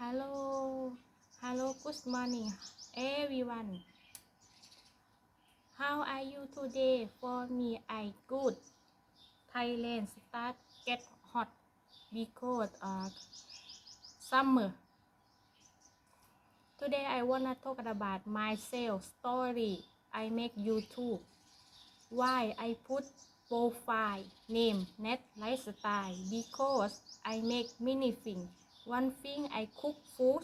Hello, hello, good morning, everyone. How are you today? For me, I good. Thailand start get hot because of summer. Today I wanna talk about myself story. I make YouTube. Why I put profile name net lifestyle because I make many things. One thing I cook food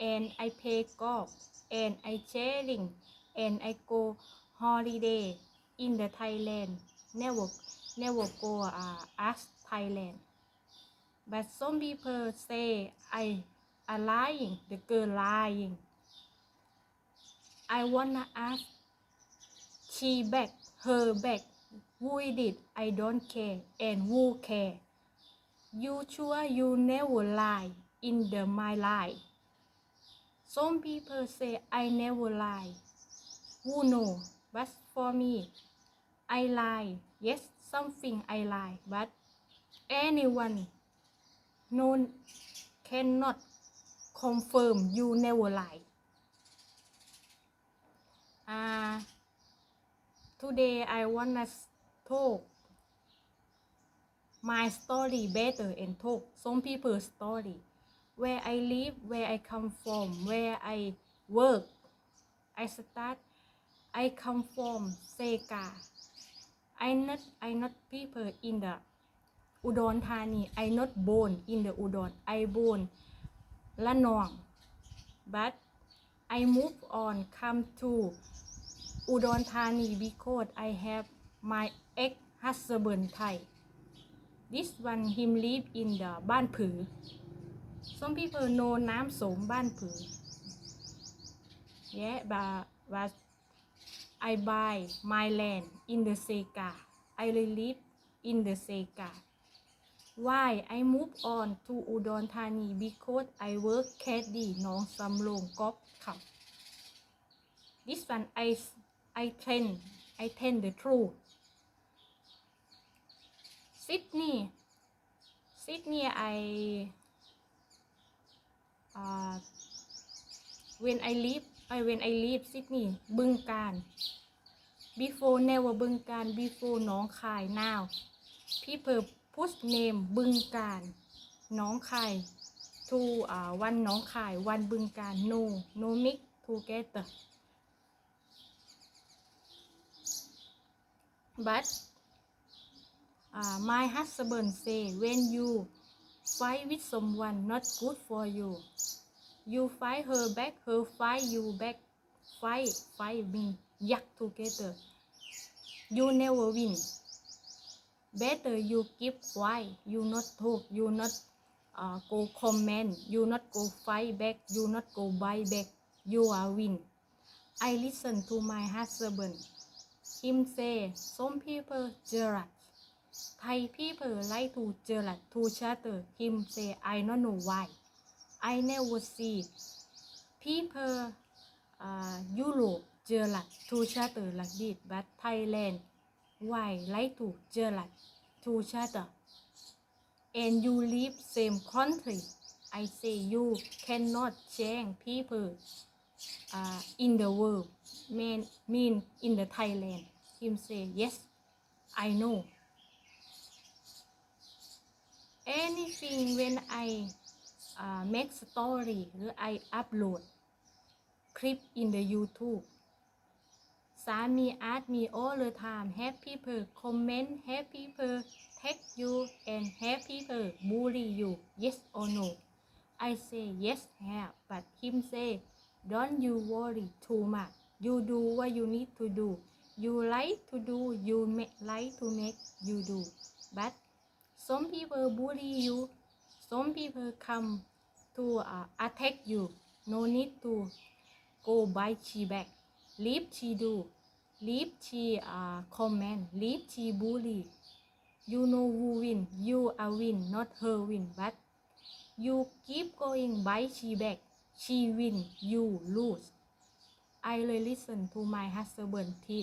and I play golf and I sharing and I go holiday in the Thailand. Never never go uh, Thailand. But some people say I are lying, the girl lying. I wanna ask she back, her back. Who did? I don't care. And who care? You sure you never lie in the my lie? Some people say I never lie. Who know? But for me, I lie. Yes, something I lie. But anyone no cannot confirm you never lie. Uh, today I wanna talk my story better and talk. Some people's story. Where I live where I come from where I work. I start I come from Sega I not I not people in the Udon Thani. I not born in the Udon. I born Lanong. But I move on come to Udon Thani because I have my ex husband Thai this one him live in the บ้านผือ some people know น้ำโสมบ้านผือ yeah but but I buy my land in the Sega I live in the Sega why I move on to Udon Thani because I work caddy หน้องสำโรงกอบขับ this one I I tell I tell the truth Sydney Sydney I uh, when I leave I when I leave Sydney บึงการ before never บึงการ before หน้องคาย now people put name บึงการหน้องคาย to อ่าวันหน้องคาย วันบึงการ no no mix together but uh, my husband say when you fight with someone not good for you. You fight her back her fight you back. Fight fight me. Yuck together. You never win. Better you keep quiet. You not talk. You not uh, go comment. You not go fight back. You not go buy back. You are win. I listen to my husband. Him say some people jealous Thai people like to jealous to each other. Him say, I don't know why. I never see people uh, Europe jealous to each other like this, but Thailand why like to jealous to each other? And you live same country. I say you cannot change people uh, in the world. Mean mean in the Thailand. Him say yes, I know. anything when I uh, make story หรือ I upload คลิป in the YouTube สามี ask me all the time have people comment have people text you and have people bully you yes or no I say yes have but him say don't you worry too much you do what you need to do you like to do you make like to make you do but some people bully you some people come to uh, attack you no need to go buy she back leave she do leave she uh, comment leave she bully you know who win you are win not her win but you keep going buy she back she win you lose I เลย listen to my husband ที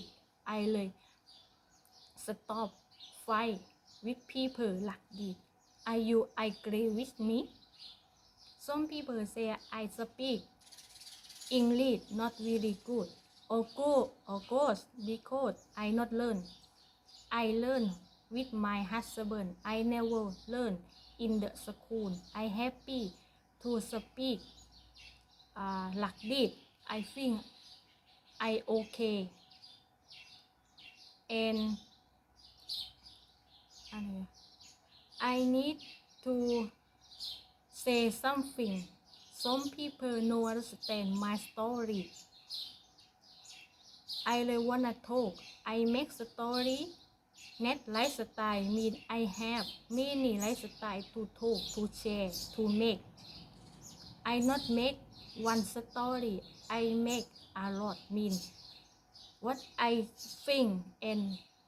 I เลย stop fight with people like this. Are you agree with me? some people say I speak English not very good. Or go or goes because I not learn. I learn with my husband. I never learn in the school. I happy to speak uh, this. I think I okay. And อันนี้ I need to say something some people no understand my story I really wanna talk I make story net lifestyle mean I have many lifestyle to talk to share to make I not make one story I make a lot mean what I think and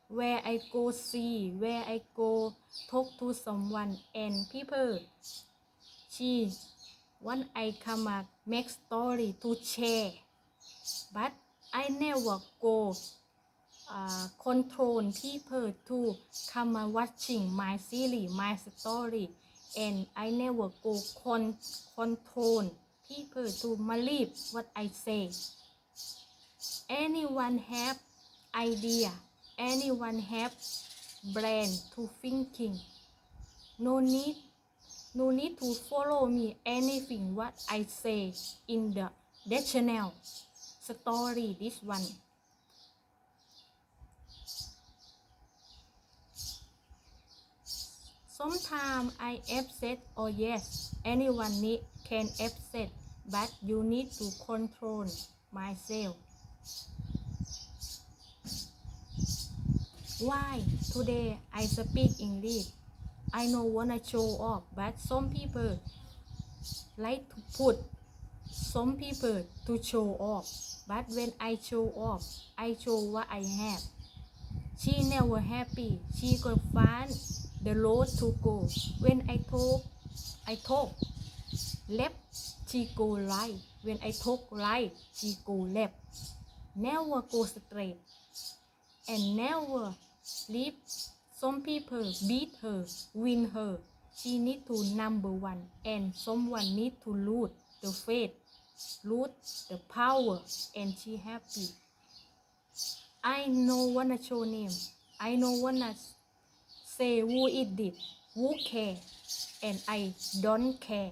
where I go see where I go talk to someone and people. She when I come up make story to share. But I never go uh, control people to come and watching my series my story. And I never go con- control people to believe what I say. Anyone have idea anyone have brain to thinking? No need no need to follow me anything what I say in the channel. Story this one. Sometimes I upset or yes, anyone need, can upset, but you need to control myself. Why today I speak English? I know wanna show off, but some people like to put some people to show off. But when I show off, I show what I have. She never happy. She go find the road to go. When I talk, I talk left. She go right. When I talk right, she go left. Never go straight. And never leave. Some people beat her, win her. She need to number one, and someone need to lose the faith, lose the power, and she happy. I know wanna show name. I know wanna say who it did, who care, and I don't care.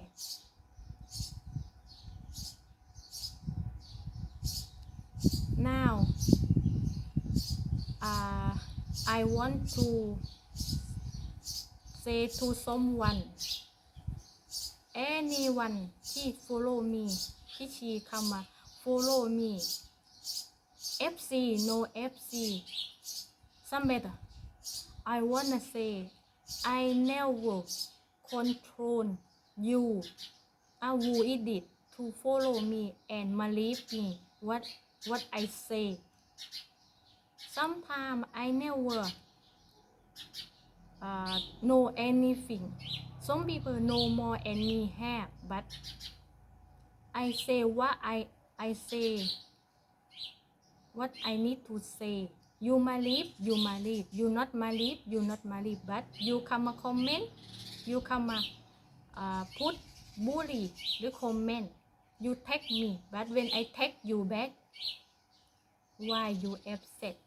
Now, uh, I want to say to someone, anyone ที่ follow me ที่ชีคำมา follow me FC no FC some better I wanna say I never control you I who it did to follow me and believe me what what I say Sometimes I never uh, know anything. Some people know more and me have, but I say what I I say what I need to say. You Malib, you Malib, you not Malib, you not Malib, but you come a comment, you come a uh, put bully the comment. You take me, but when I take you back, why you upset?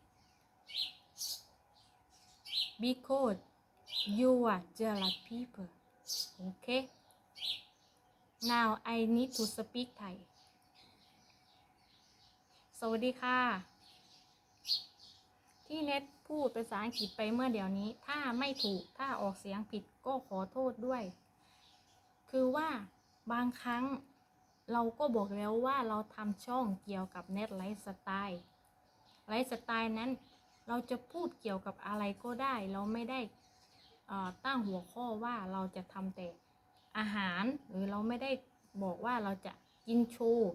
Because you are jealous people. Okay? Now I need to speak Thai. สวัสดีค่ะ ที่เน็ตพูดภาษาอังกฤษไปเมื่อเดี๋ยวนี้ ถ้าไม่ถูก ถ้าออกเสียงผิดก็ขอโทษด้วย คือว่าบางครั้งเราก็บอกแล้วว่าเราทำช่องเกี่ยวกับเน็ตไลฟ์สไตล์ ไลฟ์สไตล์นั้น เราจะพูดเกี่ยวกับอะไรก็ได้ เราไม่ได้ตั้งหัวข้อว่าเราจะทำแต่อาหาร หรือเราไม่ได้บอกว่าเราจะกินโชว์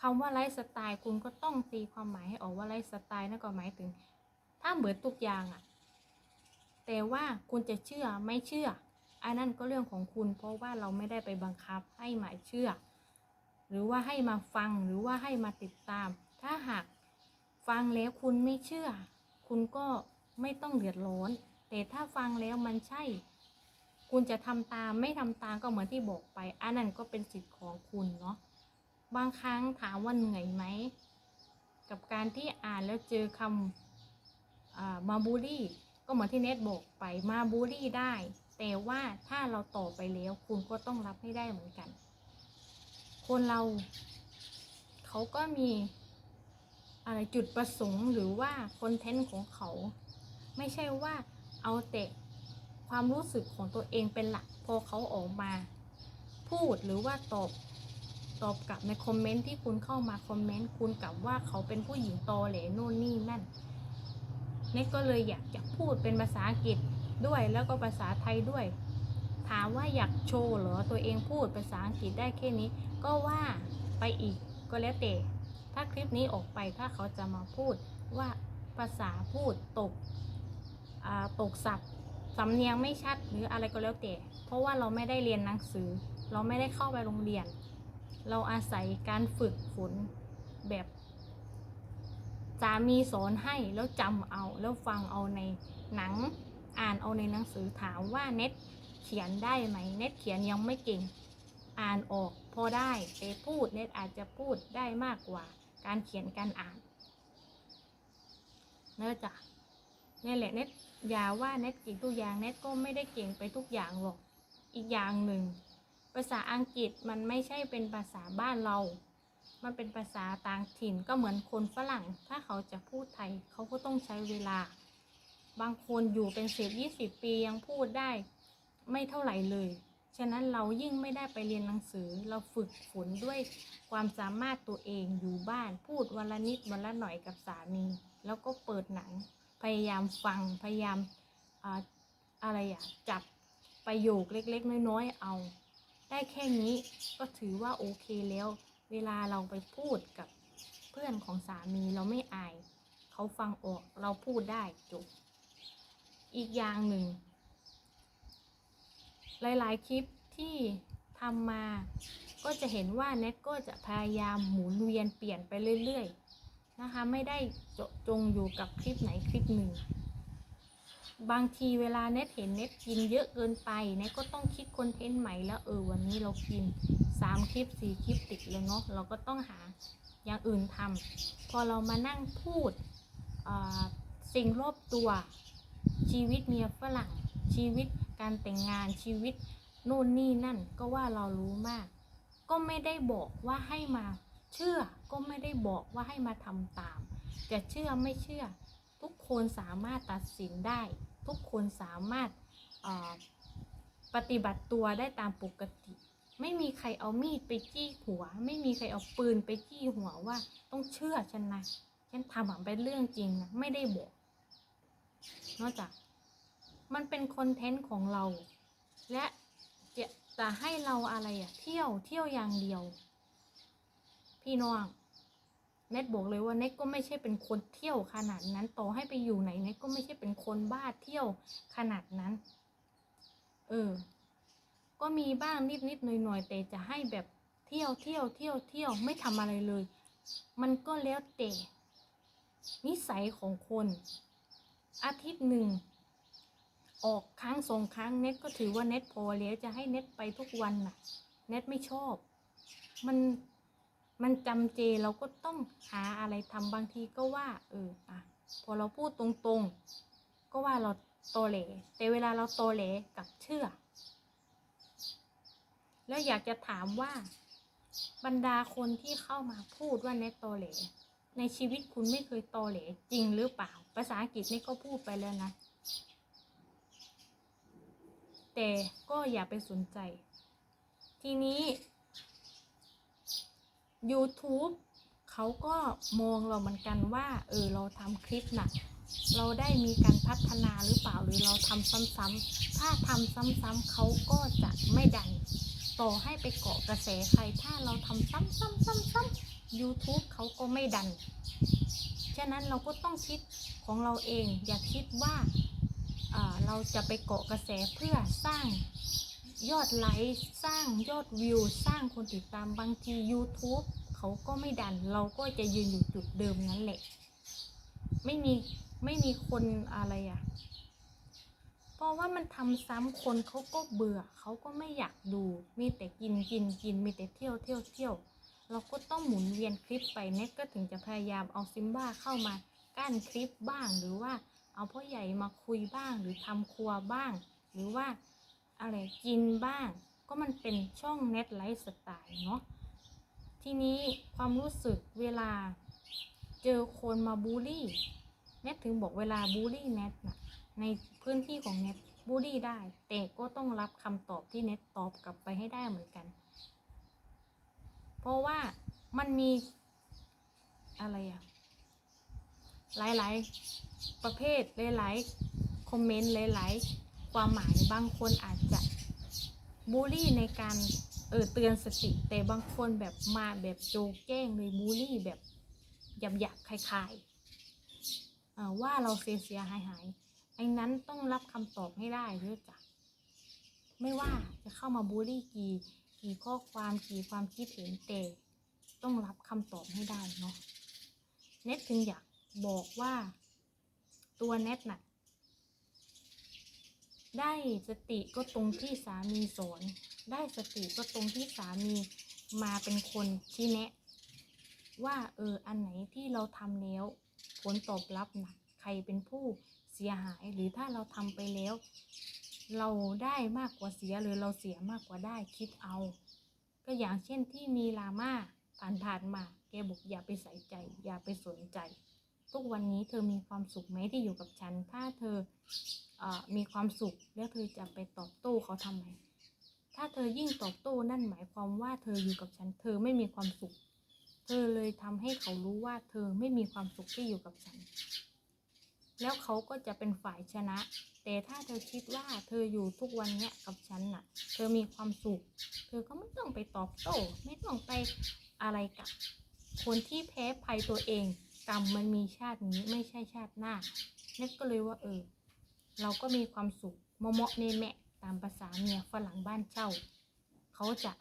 คำว่าไลฟ์สไตล์คุณก็ต้องตีความหมายให้ออกว่าไลฟ์สไตล์นั่นก็หมายถึง ถ้าเหมือนทุกอย่างอะแต่ว่าคุณจะเชื่อไม่เชื่อ อันนั้นก็เรื่องของคุณ เพราะว่าเราไม่ได้ไปบังคับให้หมายเชื่อ หรือว่าให้มาฟังหรือว่าให้มาติดตาม ถ้าหาก ฟังแล้วคุณไม่เชื่อ คุณก็ไม่ต้องเดือดร้อน แต่ถ้าฟังแล้วมันใช่ คุณจะทำตามไม่ทำตามก็เหมือนที่บอกไป อันนั้นก็เป็นสิทธิ์ของคุณเนาะบางครั้งถามว่าเหนื่อยไหมกับการที่อ่านแล้วเจอคำอ่ามาบูลลี่ ก็เหมือนที่เนทบอกไปมาบูลลี่ได้ แต่ว่าถ้าเราต่อไปแล้วคุณก็ต้องรับให้ได้เหมือนกัน คนเรา เขาก็มี อะไรจุดประสงค์หรือว่าคอนเทนต์ของเขา ไม่ใช่ว่าเอาแต่ความรู้สึกของตัวเองเป็นหลักพอเขาออกมา พูดหรือว่าตอบตอบกลับในคอมเมนต์ที่คุณเข้ามาคอมเมนต์คุณกลับว่าเขาเป็นผู้หญิงตอแหลโน่นนี่นั่นเน็ตก็เลยอยากจะพูดเป็นภาษาอังกฤษด้วยแล้วก็ภาษาไทยด้วย ถามว่าอยากโชว์เหรอตัวเองพูดภาษาอังกฤษได้แค่นี้ ก็ว่าไปอีกก็แล้วแต่ ถ้าคลิปนี้ออกไปถ้าเขาจะมาพูดว่าภาษาพูดตกตกศัพท์สำเนียงไม่ชัดหรืออะไรก็แล้วแต่ เพราะว่าเราไม่ได้เรียนหนังสือ เราไม่ได้เข้าไปโรงเรียน เราอาศัยการฝึกฝนแบบสามีสอนให้แล้วจำเอาแล้วฟังเอาในหนังอ่านเอาในหนังสือถามว่าเน็ตเขียนได้ไหมเน็ตเขียนยังไม่เก่ง อ่านออกพอได้แต่พูดเน็ตอาจจะพูดได้มากกว่า การเขียนการอ่านเนื่องจากนี่แหละเน็ตอย่าว่าเน็ตเก่งทุกอย่างเน็ตก็ไม่ได้เก่งไปทุกอย่างหรอกอีกอย่างหนึ่ง ภาษาอังกฤษมันไม่ใช่เป็นภาษาบ้านเรา มันเป็นภาษาต่างถิ่นก็เหมือนคนฝรั่ง ถ้าเขาจะพูดไทยเขาก็ต้องใช้เวลา บางคนอยู่เป็นสิบยี่สิบปียังพูดได้ ไม่เท่าไหร่เลย ฉะนั้นเรายิ่งไม่ได้ไปเรียนหนังสือ เราฝึกฝนด้วยความสามารถตัวเองอยู่บ้านพูดวันละนิดวันละหน่อยกับสามี แล้วก็เปิดหนัง พยายามฟังพยายามอ่าอะไรอะจับประโยคเล็กๆ น้อยๆเอา ได้แค่นี้ก็ถือว่าโอเคแล้ว เวลาเราไปพูดกับเพื่อนของสามีเราไม่อาย เขาฟังออกเราพูดได้จบ อีกอย่างหนึ่ง หลายๆ คลิปที่ทำมา ก็จะเห็นว่าเน็ตก็จะพยายามหมุนเวียนเปลี่ยนไปเรื่อยๆนะคะ ไม่ได้จจงอยู่กับคลิปไหนคลิปหนึ่ง บางทีเวลาเน็ตเห็นเน็ตกินเยอะเกินไปเน็ตก็ต้องคิดคอนเทนต์ใหม่แล้วเออวันนี้เรากินสามคลิปสี่คลิปติดเลยเนาะเราก็ต้องหาอย่างอื่นทำพอเรามานั่งพูดสิ่งรอบตัวชีวิตเมียฝรั่งชีวิต การแต่งงานชีวิตนู่นนี่นั่นก็ว่าเรารู้มาก ก็ไม่ได้บอกว่าให้มาเชื่อก็ไม่ได้บอกว่าให้มาทำตาม จะเชื่อไม่เชื่อ ทุกคนสามารถตัดสินได้ ทุกคนสามารถปฏิบัติตัวได้ตามปกติ ไม่มีใครเอามีดไปจี้หัว ไม่มีใครเอาปืนไปจี้หัวว่าต้องเชื่อฉันนะฉันทำมันเป็นเรื่องจริงนะไม่ได้บอก นอกจาก มันเป็นคอนเทนต์ของเรา และจะจะให้เราอะไรอะเที่ยวเที่ยวอย่างเดียว พี่น้องเน็ตบอกเลยว่าเน็ตก็ไม่ใช่เป็นคนเที่ยวขนาดนั้นต่อให้ไปอยู่ไหนเน็ตก็ไม่ใช่เป็นคนบ้าเที่ยวขนาดนั้น เออ ก็มีบ้างนิดนิดหน่อยหน่อยแต่จะให้แบบเที่ยวเที่ยวเที่ยวเที่ยวไม่ทำอะไรเลย มันก็แล้วแต่นิสัยของคน อาทิตย์หนึ่ง ออกครั้งสองครั้งเน็ตก็ถือว่าเน็ตพอแล้วจะให้เน็ตไปทุกวันน่ะ เน็ตไม่ชอบ มันมันจำเจเราก็ต้องหาอะไรทำบางทีก็ว่า เอออะพอเราพูดตรงๆ ก็ว่าเราโตอแหลแต่เวลาเราโตอแหลกับเชื่อ แล้วอยากจะถามว่า บรรดาคนที่เข้ามาพูดว่าเน็ตโตอแหลในชีวิตคุณไม่เคยโตอแหลจริงหรือเปล่า ภาษาอังกฤษนี่ก็พูดไปแล้วนะ แต่ก็อย่าไปสนใจ ทีนี้ YouTube เขาก็มองเราเหมือนกันว่า เออ เราทำคลิปน่ะ เราได้มีการพัฒนาหรือเปล่าหรือเราทำซ้ำๆถ้าทำซ้ำๆเขาก็จะไม่ดันต่อให้ไปเกาะกระแสใครถ้าเราทำซ้ำๆๆ ๆ YouTube เขาก็ไม่ดัน ฉะนั้นเราก็ต้องคิดของเราเองอย่าคิดว่า เราจะไปเกาะกระแสเพื่อสร้างยอดไลค์สร้างยอดวิว สร้างคนติดตามบางที YouTube เขาก็ไม่ดัน เราก็จะยืนอยู่จุดเดิมนั่นแหละ ไม่มีไม่มีคนอะไรอะ เพราะว่ามันทำซ้ำคนเขาก็เบื่อเขาก็ไม่อยากดู มีแต่กินกินกินมีแต่เที่ยวเที่ยวเที่ยวเราก็ต้องหมุนเวียนคลิปไปเน็ตก็ถึงจะพยายามเอาซิมบ้าเข้ามากั้นคลิปบ้างหรือว่า เอาพ่อใหญ่มาคุยบ้าง หรือทำครัวบ้าง หรือว่าอะไรกินบ้าง ก็มันเป็นช่องเน็ตไลฟ์สไตล์เนาะทีนี้ความรู้สึกเวลาเจอคนมาบูลลี่เน็ตถึงบอกเวลาบูลลี่เน็ตนะในพื้นที่ของเน็ตบูลลี่ได้ แต่ก็ต้องรับคำตอบที่เน็ตตอบกลับไปให้ได้เหมือนกัน เพราะว่ามันมีอะไรอะ หลายๆ ประเภทหลายๆคอมเมนต์หลายๆ ความหมายบางคนอาจจะบูลลี่ในการเออเตือนสติ แต่บางคนแบบมาแบบโจงแจ้งเลยบูลลี่แบบหยาบๆคลายๆว่าเราเสียเสียหายหายไอ้นั้นต้องรับคำตอบให้ได้เด้อจ้ะไม่ว่าจะเข้ามาบูลลี่กี่กี่ข้อความกี่ความคิดเห็นแต่ต้องรับคำตอบให้ได้เนาะเน็ตถึงอยาก บอกว่า ตัวเน็ตน่ะ ได้สติก็ตรงที่สามีสอน ได้สติก็ตรงที่สามีมาเป็นคนชี้แนะ ว่าเอออันไหนที่เราทำแล้วผลตอบรับนะใครเป็นผู้เสียหายหรือถ้าเราทำไปแล้ว เราได้มากกว่าเสียหรือเราเสียมากกว่าได้คิดเอา ก็อย่างเช่นที่มีลาม่าผ่านผ่านมา แกบอกอย่าไปใส่ใจ อย่าไปสนใจ ทุกวันนี้เธอมีความสุขไหมที่อยู่กับฉัน ถ้าเธออมีความสุขแล้วเธอจะไปตอบโต้เขาทำไม ถ้าเธอยิ่งตอบโต้นั่นหมายความว่าเธออยู่กับฉัน เธอไม่มีความสุข เธอเลยทำให้เขารู้ว่าเธอไม่มีความสุขที่อยู่กับฉัน แล้วเขาก็จะเป็นฝ่ายชนะ แต่ถ้าเธอคิดว่าเธออยู่ทุกวันเนี้ยกับฉันน่ะ เธอมีความสุข เธอก็ไม่ต้องไปตอบโต้ ไม่ต้องไปอะไรกับคนที่แพ้ภัยตัวเอง กรรมมันมีชาตินี้ไม่ใช่ชาติหน้าเน็ตก็เลยว่าเออ เราก็มีความสุขเมาะๆเนแมะตามภาษาเมียฝรั่งบ้านเช่าเขาจะ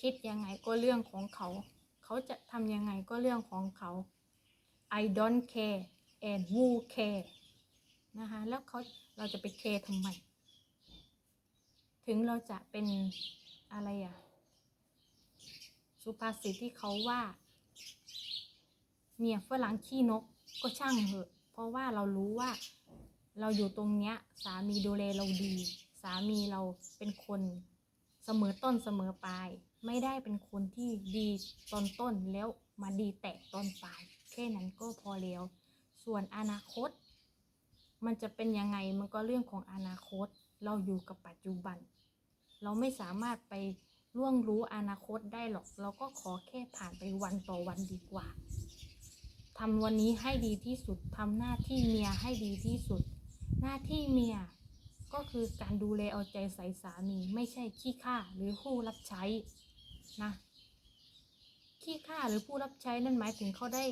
คิดยังไงก็เรื่องของเขา เขาจะทำยังไงก็เรื่องของเขา I don't care and who care นะคะแล้วเขาเราจะไปแคร์ทำไม ถึงเราจะเป็นอะไรอะสุภาษิตที่เขาว่า เนี่ยฝรั่งขี้นกก็ช่างเหอะ เพราะว่าเรารู้ว่าเราอยู่ตรงเนี้ย สามีดูแลเราดี สามีเราเป็นคนเสมอต้นเสมอปลาย ไม่ได้เป็นคนที่ดีตอนต้นแล้วมาดีแตกตอนปลายแค่นั้นก็พอแล้ว ส่วนอนาคต มันจะเป็นยังไงมันก็เรื่องของอนาคต เราอยู่กับปัจจุบัน เราไม่สามารถไปล่วงรู้อนาคตได้หรอก เราก็ขอแค่ผ่านไปวันต่อวันดีกว่า ทำวันนี้ให้ดีที่สุดทำหน้าที่เมียให้ดีที่สุด หน้าที่เมียก็คือการดูแลเอาใจใส่สามีไม่ใช่ขี้ข้าหรือผู้รับใช้นะขี้ข้าหรือผู้รับใช้นั่นหมายถึงเขาได้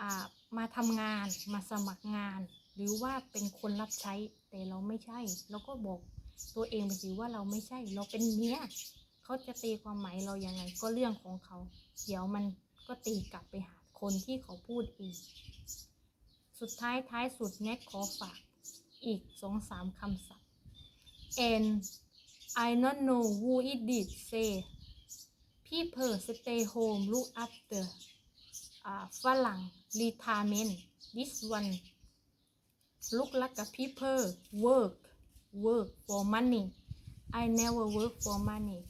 อ่ามาทำงานมาสมัครงาน หรือว่าเป็นคนรับใช้แต่เราไม่ใช่เราก็บอกตัวเองไปสิว่าเราไม่ใช่ เราเป็นเมียเขาจะตีความหมายเรายังไงก็เรื่องของเขา เดี๋ยวมันก็ตีกลับไปหา คนที่เขาพูดเองสุดท้ายท้ายสุดแน็กขอฝากอีกสองสามคำศัพท์ and I don't know who it did say people stay home look after ฝรั่ง retirement this one look like a people work work for money I never work for money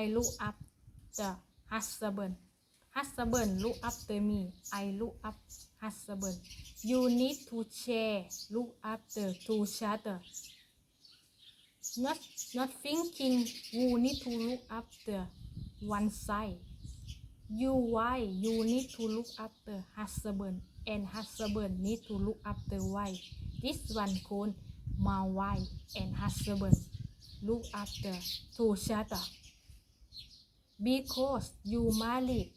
I look after husband husband, look after me. i look after husband. you need to look after ฮัสเบิลลุกอัพเตอร์มีไอลุกอัพฮัสเบิลยูนิดทูแชร์ลุกอัพเตอร์ทูชัตเตอร์ not not thinking you need to look after one side. You why? You need to look after husband and husband need to look after wife. This one called my wife and husband look after to each other. Because you married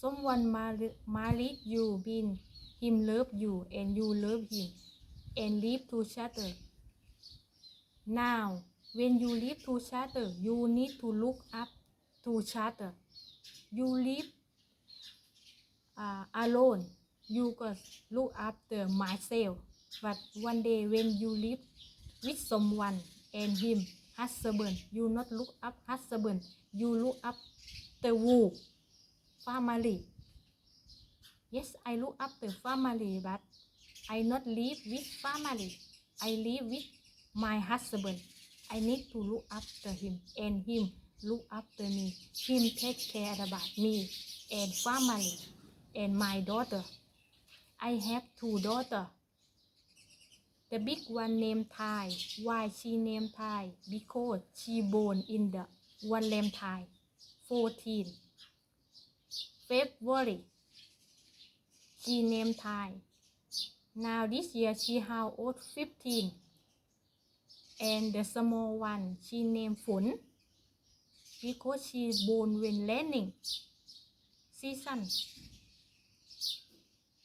someone married, you been him love you and you love him and live to other now when you live to other you need to look up to other you live uh, alone. You just look after myself. But one day when you live with someone and him husband you not look up husband you look up the wolf family. Yes I look the family but I not live with family. I live with my husband. I need to look after him and him look after me. Him take care about me and family and my daughter. I have two daughter. The big one named Thai. Why she named Thai? Because she born in the one lamb Thai 14 February. She named Thai. Now this year she how old? 15 and the small one she named Phun because she born when raining season.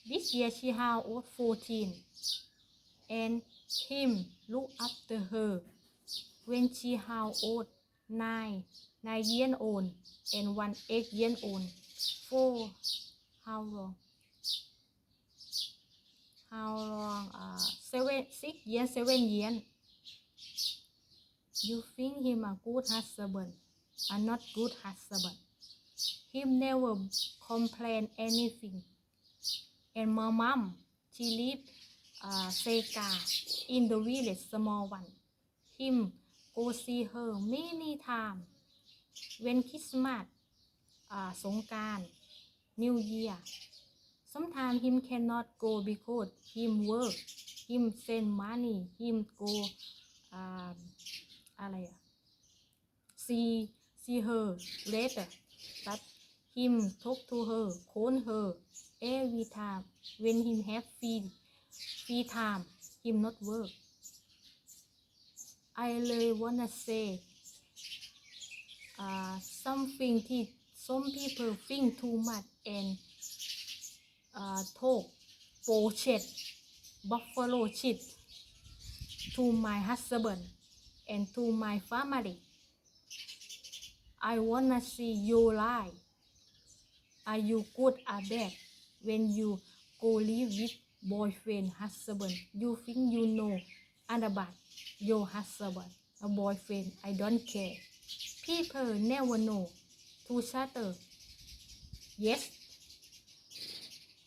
This year she how old? 14 and him look after her when she how old? 9 9 year old and one 8 year old for how long how long uh, seven six years seven years you think him a good husband a not good husband him never complain anything and my mom she live uh, Sega in the village small one him go see her many time when Christmas สงการ New Year sometimes him cannot go because him work him send money him go um, อะไรอะ see see her later but him talk to her call her every time when him have free free time him not work I really wanna say uh, something ที่ some people think too much and uh, talk bullshit buffalo shit to my husband and to my family. I wanna see you lie. Are you good or bad when you go live with boyfriend husband? You think you know about your husband a boyfriend? I don't care. People never know to shatter yes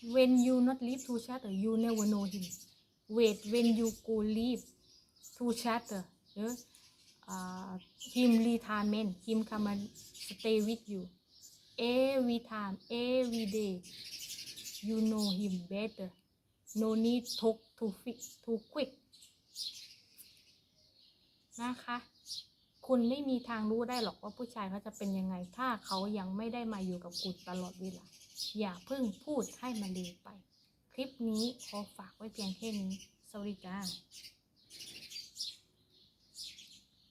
when you not live to shatter you never know him wait when you go live to shatter yeah? uh, him retirement him come and stay with you every time every day you know him better no need talk too, too quick นะคะ คุณไม่มีทางรู้ได้หรอกว่าผู้ชายเขาจะเป็นยังไง ถ้าเขายังไม่ได้มาอยู่กับคุณตลอดเวลา อย่าเพิ่งพูดให้มันเลวไป คลิปนี้ขอฝากไว้เพียงแค่นี้ สวัสดีจ้า